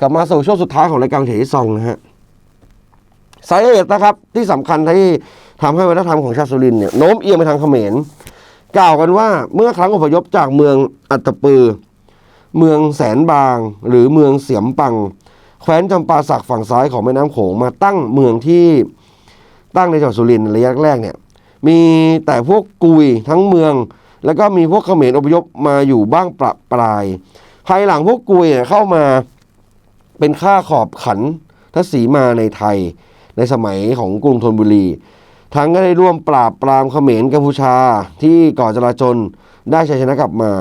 กลับมาสู่ช่วงสุดท้ายของรายการเฉยซองนะฮะสาเหตุนะครับที่สำคัญที่ทำให้วัฒนธรรมของชาวสุรินทร์เนี่ยโน้มเอียงไปทางเขมร กล่าวกันว่าเมื่อครั้งอพยพจากเมืองอัตตปือ เมืองแสนบาง หรือเมืองเสียมปัง แคว้นจำปาสักฝั่งซ้ายของแม่น้ำโขงมาตั้งเมืองที่ตั้งในจังหวัดสุรินทร์ระยะแรกเนี่ยมีแต่พวกกุยทั้งเมือง แล้วก็มีพวกเขมรอพยพมาอยู่บ้างประปราย ภายหลังพวกกุยเข้ามา เป็นข้าขอบขันทศีมาในไทย ในสมัยของกรุงธนบุรี ทั้งก็ได้ร่วมปราบปรามเขมรกัมพูชาที่ก่อจราจนได้ชัยชนะกลับมา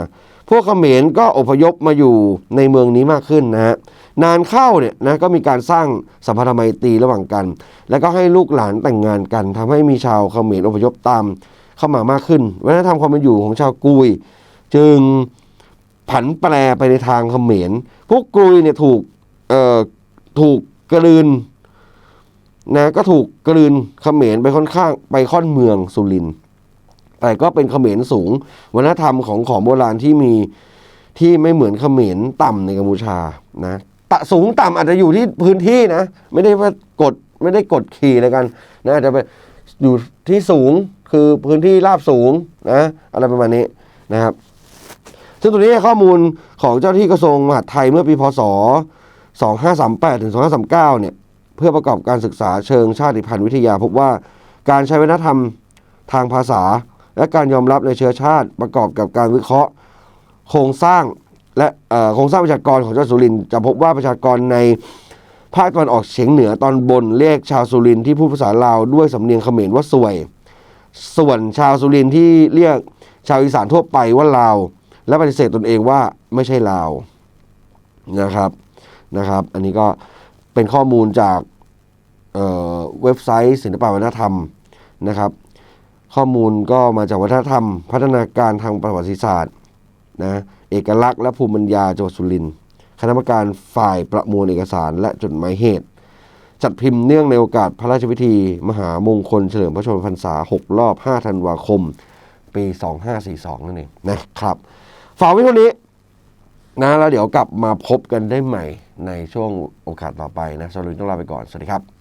พวกเขมรก็อพยพมาอยู่ในเมืองนี้มากขึ้นนะฮะนานเข้าเนี่ยนะก็มีการสร้างสัมพันธไมตรีระหว่างกัน แล้วก็ให้ลูกหลานแต่งงานกันทำให้มีชาวเขมรอพยพตามเข้ามามากขึ้นวัฒนธรรมความเป็นอยู่ของชาวกุย จึงผันแปรไปในทางเขมรพวกกุยเนี่ยถูก เอ่อถูกกลืนนะก็ถูกกลืนเขมรไปค่อนข้างไปค่อนเมืองสุรินทร์แต่ก็เป็นเขมรสูงวัฒนธรรมของของโบราณที่มีที่ไม่เหมือนเขมรต่ำในกัมพูชานะตะสูงต่ำอาจจะอยู่ที่พื้นที่นะ ไม่ได้ว่ากดไม่ได้กดขี่อะไรกันนะอาจจะไปอยู่ที่สูงคือพื้นที่ราบสูงนะอะไรประมาณนี้นะครับ ซึ่งตัวนี้ข้อมูลของเจ้าที่กระทรวงมหาดไทยเมื่อปีพศ 2538 ถึง 2539 เนี่ย เพื่อประกอบการศึกษาเชิงชาติพันธุ์วิทยา พบว่าการใช้วัฒนธรรมทางภาษา และการยอมรับในเชื้อชาติประกอบกับการวิเคราะห์ โครงสร้างและโครงสร้างประชากรของจังหวัดสุรินทร์จะพบว่าประชากรในภาคตะวันออกเฉียงเหนือตอนบนเรียกชาวสุรินทร์ที่พูดภาษาลาวด้วยสำเนียงเขมรว่าสวย ส่วนชาวสุรินทร์ที่เรียกชาวอีสานทั่วไปว่าลาว และปฏิเสธตนเองว่าไม่ใช่ลาวนะครับ นะครับ อันนี้ก็เป็นข้อมูลจากเเว็บไซต์ ศิลปวัฒนธรรมนะครับ ข้อมูลก็มาจากวัฒนธรรม พัฒนาการทางประวัติศาสตร์นะเอกลักษณ์และภูมิปัญญาจังหวัดสุรินทร์คณะกรรมการฝ่ายประมวลเอกสารและจดหมายเหตุ จัดพิมพ์เนื่องในโอกาสพระราชพิธี มหามงคลเฉลิมพระชนมพรรษา 6 รอบ 5 ธันวาคม ปี 2542 นั่นเองนะครับ ฝากไว้เท่านี้ นะแล้วเดี๋ยวกลับมาพบกันได้ใหม่ในช่วงโอกาสต่อไปนะสำหรับวันนี้ต้องลาไปก่อน สวัสดีครับ